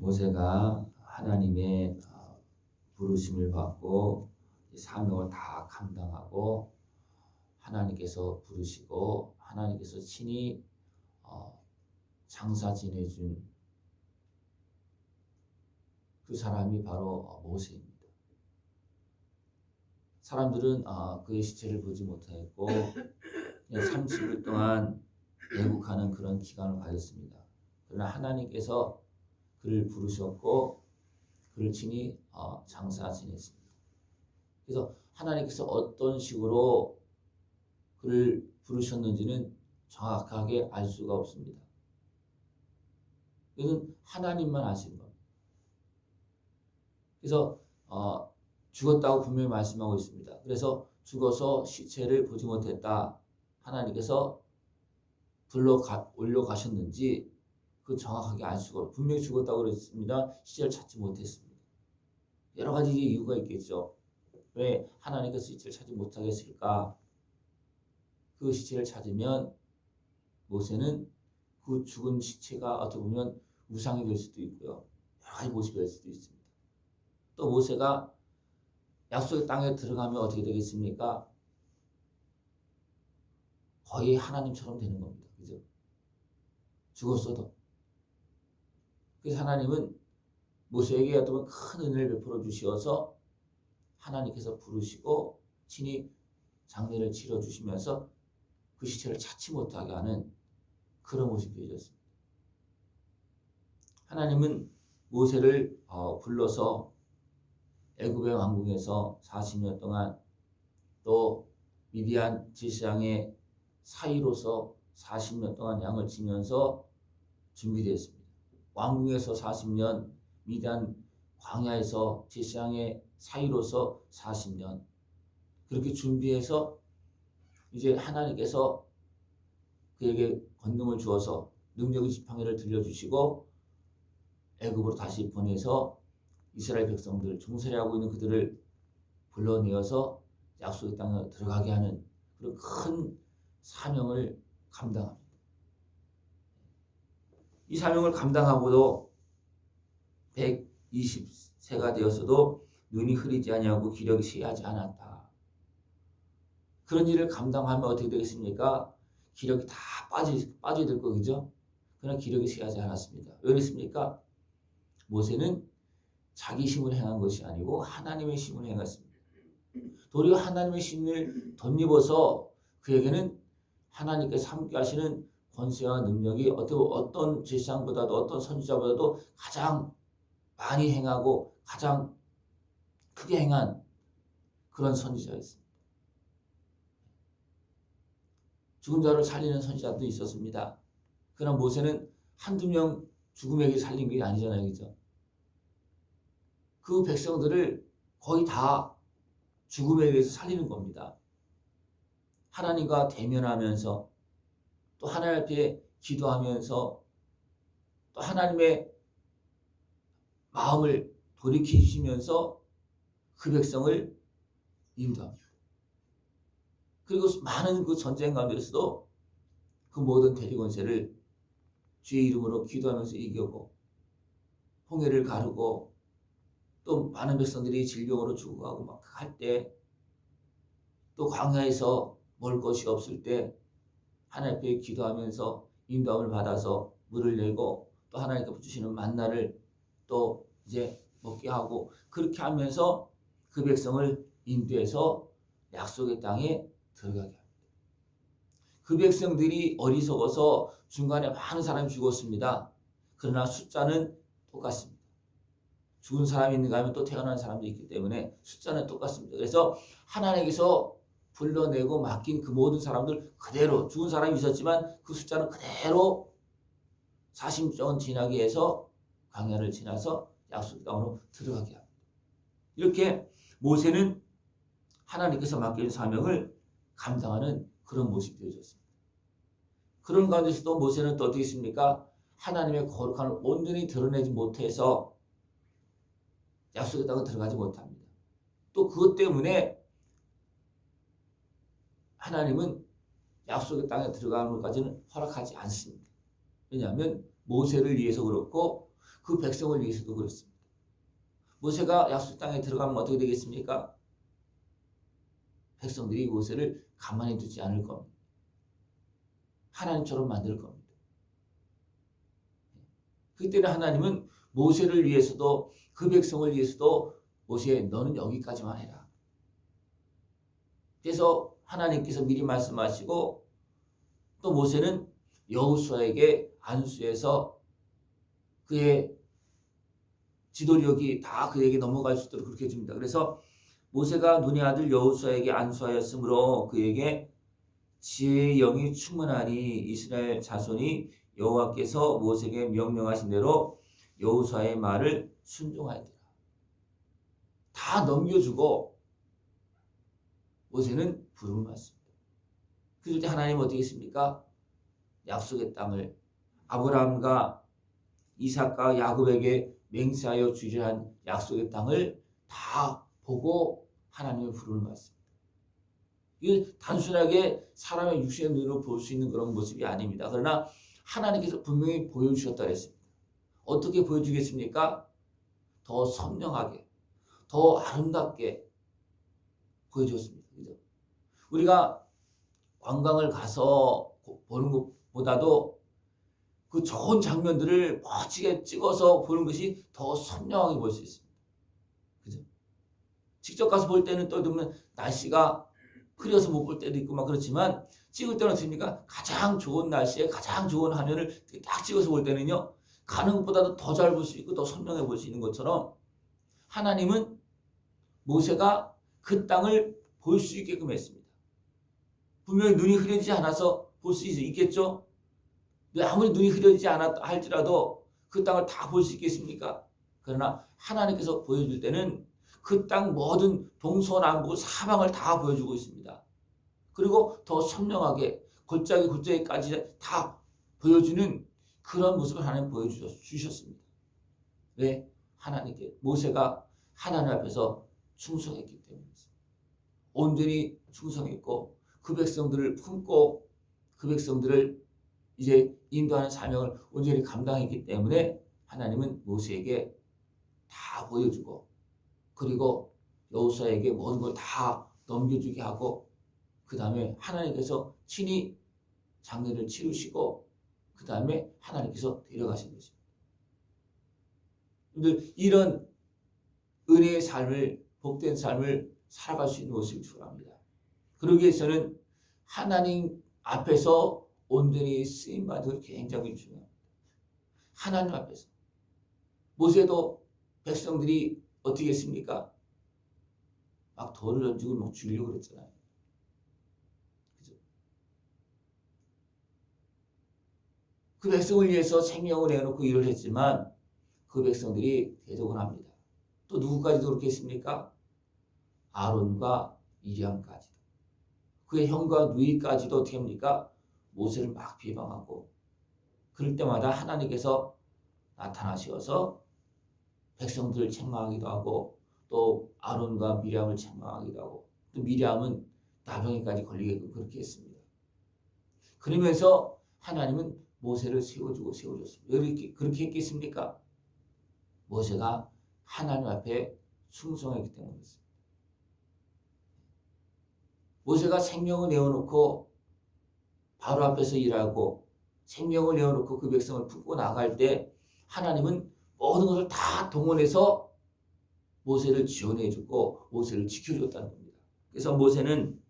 모세가 하나님의 어, 부르심을 받고 이 사명을 다 감당하고 하나님께서 부르시고 하나님께서 친히 어, 장사 지내준 그 사람이 바로 어, 모세입니다. 사람들은 아, 그의 시체를 보지 못하였고 그냥 30일 동안 애국하는 그런 기간을 가졌습니다. 그러나 하나님께서 그를 부르셨고 그를 친히 어, 장사 지냈습니다. 그래서 하나님께서 어떤 식으로 그를 부르셨는지는 정확하게 알 수가 없습니다. 이것은 하나님만 아시는 겁니다. 그래서 어, 죽었다고 분명히 말씀하고 있습니다. 그래서 죽어서 시체를 보지 못했다. 하나님께서 불러 가, 올려 가셨는지 그 정확하게 알 수가 없. 분명히 죽었다고 그랬습니다. 시체를 찾지 못했습니다. 여러 가지 이유가 있겠죠. 왜 하나님께서 시체를 찾지 못하게 했을까? 그 시체를 찾으면 모세는 그 죽은 시체가 어떻게 보면 우상이 될 수도 있고요. 여러 가지 모습이 될 수도 있습니다. 또 모세가 약속의 땅에 들어가면 어떻게 되겠습니까? 거의 하나님처럼 되는 겁니다. 그죠? 죽었어도. 그래서 하나님은 모세에게 어떤 큰 은혜를 베풀어 주시어서 하나님께서 부르시고 친히 장례를 치러 주시면서 그 시체를 찾지 못하게 하는 그런 모습이 되어졌습니다. 하나님은 모세를 어, 불러서 애굽의 왕궁에서 40년 동안 또 미디안 제사장의 사이로서 40년 동안 양을 치면서 준비되었습니다. 왕궁에서 40년, 미디안 광야에서 제사장의 사이로서 40년 그렇게 준비해서 이제 하나님께서 그에게 권능을 주어서 능력의 지팡이를 들려주시고 애굽으로 다시 보내서 이스라엘 백성들 종살이하고 있는 그들을 불러내어서 약속의 땅에 들어가게 하는 그런 큰 사명을 감당합니다. 이 사명을 감당하고도 120세가 되어서도 눈이 흐리지 아니하고 기력이 쇠하지 않았다. 그런 일을 감당하면 어떻게 되겠습니까? 기력이 다 빠지, 빠져야 될 거죠. 그러나 기력이 쇠하지 않았습니다. 왜 그랬습니까? 모세는 자기 힘을 행한 것이 아니고 하나님의 힘을 행했습니다. 도리어 하나님의 힘을 덧입어서 그에게는 하나님께서 함께 하시는 권세와 능력이 어떤 어떤 제사장보다도 어떤 선지자보다도 가장 많이 행하고 가장 크게 행한 그런 선지자였습니다. 죽은 자를 살리는 선지자도 있었습니다. 그러나 모세는 한두 명 죽음에게 살린 게 아니잖아요. 그죠? 그 백성들을 거의 다 죽음에 의해서 살리는 겁니다. 하나님과 대면하면서 또 하나님 앞에 기도하면서 또 하나님의 마음을 돌이키시면서 그 백성을 인도합니다. 그리고 많은 그 전쟁 가운데서도 그 모든 대리권세를 주의 이름으로 기도하면서 이겨고 홍해를 가르고 또 많은 백성들이 질병으로 죽어가고 막 할 때 또 광야에서 먹을 것이 없을 때 하나님 앞에 기도하면서 인도함을 받아서 물을 내고 또 하나님께서 주시는 만나를 또 이제 먹게 하고 그렇게 하면서 그 백성을 인도해서 약속의 땅에 들어가게 합니다. 그 백성들이 어리석어서 중간에 많은 사람이 죽었습니다. 그러나 숫자는 똑같습니다. 죽은 사람이 있는가 하면 또 태어난 사람도 있기 때문에 숫자는 똑같습니다. 그래서 하나님께서 불러내고 맡긴 그 모든 사람들 그대로 죽은 사람이 있었지만 그 숫자는 그대로 40년 지나게 해서 광야를 지나서 약속 땅으로 들어가게 합니다. 이렇게 모세는 하나님께서 맡긴 사명을 감당하는 그런 모습이 되어졌습니다. 그런 가운데서도 모세는 또 어떻게 있습니까? 하나님의 거룩함을 온전히 드러내지 못해서 약속의 땅에 들어가지 못합니다. 또 그것 때문에 하나님은 약속의 땅에 들어가는 것까지는 허락하지 않습니다. 왜냐하면 모세를 위해서 그렇고 그 백성을 위해서도 그렇습니다. 모세가 약속 땅에 들어가면 어떻게 되겠습니까? 백성들이 모세를 가만히 두지 않을 겁니다. 하나님처럼 만들 겁니다. 그때는 하나님은 모세를 위해서도 그 백성을 위해서도 모세 너는 여기까지만 해라. 그래서 하나님께서 미리 말씀하시고 또 모세는 여호수아에게 안수해서 그의 지도력이 다 그에게 넘어갈 수 있도록 그렇게 해줍니다. 그래서 모세가 눈의 아들 여호수아에게 안수하였으므로 그에게 지혜의 영이 충만하니 이스라엘 자손이 여호와께서 모세에게 명령하신 대로 여호수아의 말을 순종하였더라. 다 넘겨주고 모세는 부름을 받습니다. 그럴 때 하나님 어떻게 했습니까? 약속의 땅을 아브라함과 이삭과 야곱에게 맹세하여 주리라 한 약속의 땅을 다 보고 하나님의 부름을 받습니다. 이게 단순하게 사람의 육신의 눈으로 볼 수 있는 그런 모습이 아닙니다. 그러나 하나님께서 분명히 보여주셨다 했습니다. 어떻게 보여주겠습니까? 더 선명하게, 더 아름답게 보여주었습니다. 우리가 관광을 가서 보는 것보다도 그 좋은 장면들을 멋지게 찍어서 보는 것이 더 선명하게 볼 수 있습니다. 그죠? 직접 가서 볼 때는 또 보면 날씨가 흐려서 못 볼 때도 있고 막 그렇지만 찍을 때는 어떻습니까? 가장 좋은 날씨에 가장 좋은 화면을 딱 찍어서 볼 때는요. 가는 것보다도 더 잘 볼 수 있고 더 선명해 볼 수 있는 것처럼 하나님은 모세가 그 땅을 볼 수 있게끔 했습니다. 분명히 눈이 흐려지지 않아서 볼 수 있겠죠? 아무리 눈이 흐려지지 않았다 할지라도 그 땅을 다 볼 수 있겠습니까? 그러나 하나님께서 보여줄 때는 그 땅 모든 동서남북 사방을 다 보여주고 있습니다. 그리고 더 선명하게 골짜기 골짜기까지 다 보여주는 그런 모습을 하나님 보여주셨습니다. 왜? 하나님께 모세가 하나님 앞에서 충성했기 때문입니다. 온전히 충성했고 그 백성들을 품고 그 백성들을 이제 인도하는 사명을 온전히 감당했기 때문에 하나님은 모세에게 다 보여주고 그리고 여호수아에게 모든 걸 다 넘겨주게 하고 그 다음에 하나님께서 친히 장례를 치르시고 그 다음에 하나님께서 데려가신 것입니다. 여러분들 이런 은혜의 삶을 복된 삶을 살아갈 수 있는 모습을 추구합니다. 그러기 위해서는 하나님 앞에서 온전히 쓰임 받을 굉장히 중요합니다. 하나님 앞에서 모세도 백성들이 어떻게 했습니까? 막 돌을 던지고 막 죽이려고 그랬잖아요. 그죠? 그 백성을 위해서 생명을 내놓고 일을 했지만 그 백성들이 대적을 합니다. 또 누구까지도 그렇게 했습니까? 아론과 미리암까지도. 그의 형과 누이까지도 어떻게 합니까? 모세를 막 비방하고 그럴 때마다 하나님께서 나타나셔서 백성들을 책망하기도 하고 또 아론과 미리암을 책망하기도 하고 또 미리암은 나병에까지 걸리게끔 그렇게 했습니다. 그러면서 하나님은 모세를 세워주고 세워줬습니다. 이렇게 그렇게 했겠습니까? 모세가 하나님 앞에 충성했기 때문이었습니다. 모세가 생명을 내어놓고 바로 앞에서 일하고 생명을 내어놓고 그 백성을 품고 나갈 때 하나님은 모든 것을 다 동원해서 모세를 지원해 주고 모세를 지켜줬다는 겁니다. 그래서 모세는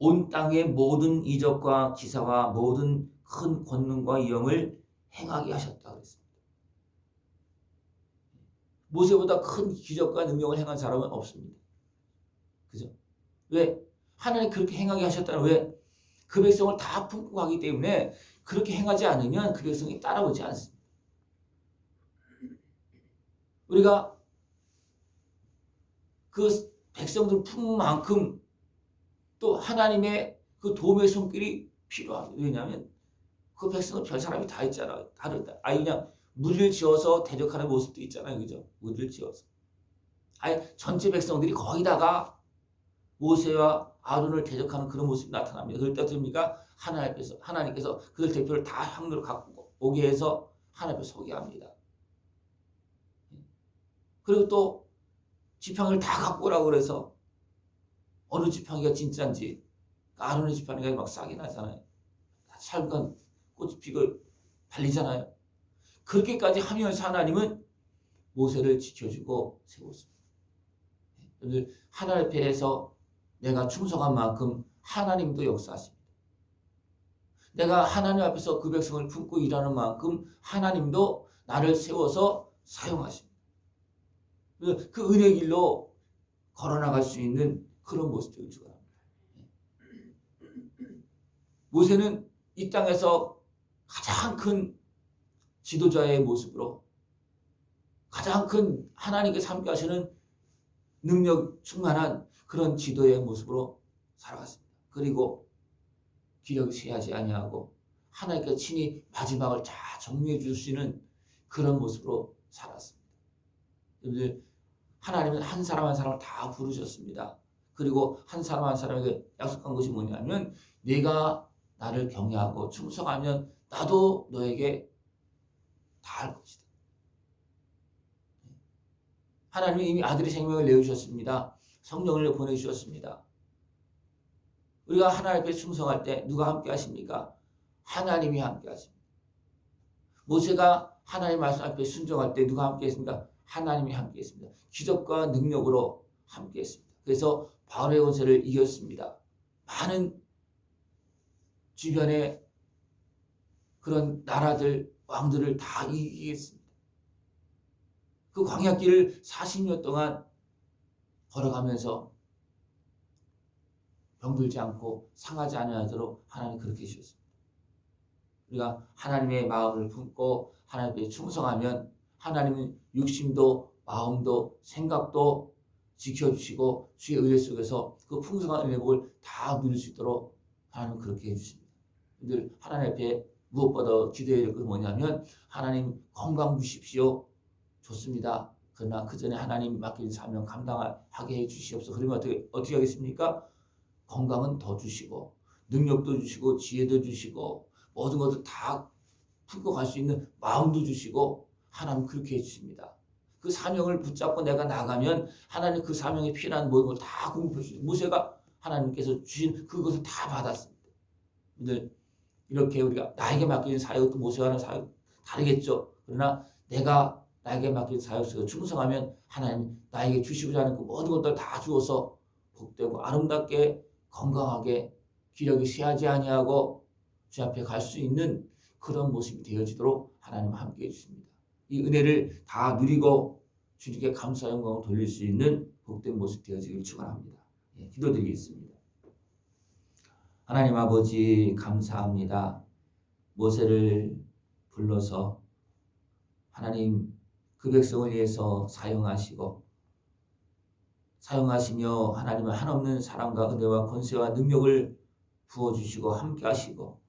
온 땅의 모든 이적과 기사와 모든 큰 권능과 영을 행하게 하셨다 그랬습니다. 모세보다 큰 기적과 능력을 행한 사람은 없습니다. 그죠? 왜? 하나님 그렇게 행하게 하셨다는 왜? 그 백성을 다 품고 가기 때문에 그렇게 행하지 않으면 그 백성이 따라오지 않습니다. 우리가 그 백성들 품은 만큼 또 하나님의 그 도움의 손길이 필요합니다. 왜냐하면 그 백성은 별 사람이 다 있잖아. 다르다. 아니 그냥 무리를 지어서 대적하는 모습도 있잖아요. 그죠? 무리를 지어서. 아니 전체 백성들이 거기다가 모세와 아론을 대적하는 그런 모습이 나타납니다. 그럴 때 어떻습니까? 하나님께서 하나님께서 그들 대표를 다 향로로 갖고 오게 해서 하나님 앞에 서게 합니다. 그리고 또 지팡이를 다 갖고 오라고 그래서 어느 지팡이가 진짜인지 아론의 지팡이가 막 싹이 나잖아요. 살간 꽃이 피고 발리잖아요. 그렇게까지 하면서 하나님은 모세를 지켜주고 세웠습니다. 여러분들 하나님 앞에서 내가 충성한 만큼 하나님도 역사하십니다. 내가 하나님 앞에서 그 백성을 품고 일하는 만큼 하나님도 나를 세워서 사용하십니다. 그 은혜 길로 걸어나갈 수 있는 그런 모습을 주랍니다. 모세는 이 땅에서 가장 큰 지도자의 모습으로 가장 큰 하나님께 함께 하시는 능력 충만한 그런 지도의 모습으로 살아갔습니다. 그리고 기력이 쇠하지 아니하고 하나님께 친히 마지막을 다 정리해 주시는 그런 모습으로 살았습니다. 여러분들 하나님은 한 사람 한 사람을 다 부르셨습니다. 그리고 한 사람 한 사람에게 약속한 것이 뭐냐면 네가 나를 경외하고 충성하면 나도 너에게 다 할 것이다. 하나님이 이미 아들의 생명을 내주셨습니다. 성령을 보내주셨습니다. 우리가 하나님 앞에 충성할 때 누가 함께 하십니까? 하나님이 함께 하십니다. 모세가 하나님 말씀 앞에 순종할 때 누가 함께 했습니까? 하나님이 함께 했습니다. 기적과 능력으로 함께 했습니다. 그래서 바울의 권세를 이겼습니다. 많은 주변의 그런 나라들, 왕들을 다 이기겠습니다. 그 광야길을 40년 동안 걸어가면서 병들지 않고 상하지 않으도록 하나님 그렇게 해주셨습니다. 우리가 하나님의 마음을 품고 하나님께 충성하면 하나님은 육심도 마음도 생각도 지켜주시고 주의 은혜 속에서 그 풍성한 은혜 복을 다 누릴 수 있도록 하나님 그렇게 해주십니다. 늘 하나님 앞에 무엇보다 기도해야 될 것은 뭐냐면 하나님 건강 주십시오. 좋습니다. 그러나 그 전에 하나님 맡긴 사명 감당하게 해 주시옵소서. 그러면 어떻게 어떻게 하겠습니까? 건강은 더 주시고 능력도 주시고 지혜도 주시고 모든 것을 다 품고 갈 수 있는 마음도 주시고 하나님 그렇게 해주십니다. 그 사명을 붙잡고 내가 나가면 하나님 그 사명에 필요한 모든 걸 다 공급해 주시고 모세가 하나님께서 주신 그것을 다 받았습니다. 오늘 이렇게 우리가 나에게 맡긴 사역도 모세와 하는 사역 다르겠죠. 그러나 내가 나에게 맡긴 사역 속에 충성하면 하나님 나에게 주시고자 하는 그 모든 것들 다 주어서 복되고 아름답게 건강하게 기력이 쇠하지 아니하고 주 앞에 갈 수 있는 그런 모습이 되어지도록 하나님 함께 해 주십니다. 이 은혜를 다 누리고 주님께 감사 영광을 돌릴 수 있는 복된 모습 되어지기를 축원합니다. 예, 기도드리겠습니다. 하나님 아버지 감사합니다. 모세를 불러서 하나님 그 백성을 위해서 사용하시고 사용하시며 하나님의 한없는 사랑과 은혜와 권세와 능력을 부어주시고 함께 하시고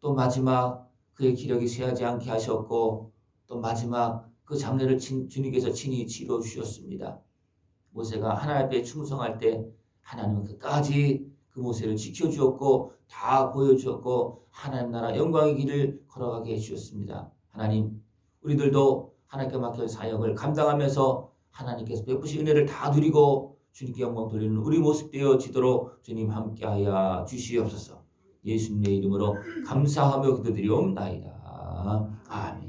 또 마지막 그의 기력이 쇠하지 않게 하셨고 또 마지막 그 장례를 친, 주님께서 친히 치러 주셨습니다. 모세가 하나님 앞에 충성할 때 하나님은 끝까지 그 모세를 지켜주었고 다 보여주었고 하나님 나라 영광의 길을 걸어가게 해주셨습니다. 하나님 우리들도 하나님께 맡긴 사역을 감당하면서 하나님께서 베푸신 은혜를 다 누리고 주님께 영광 돌리는 우리 모습 되어지도록 주님 함께하여 주시옵소서. 예수님의 이름으로 감사하며 기도드리옵나이다. 아멘.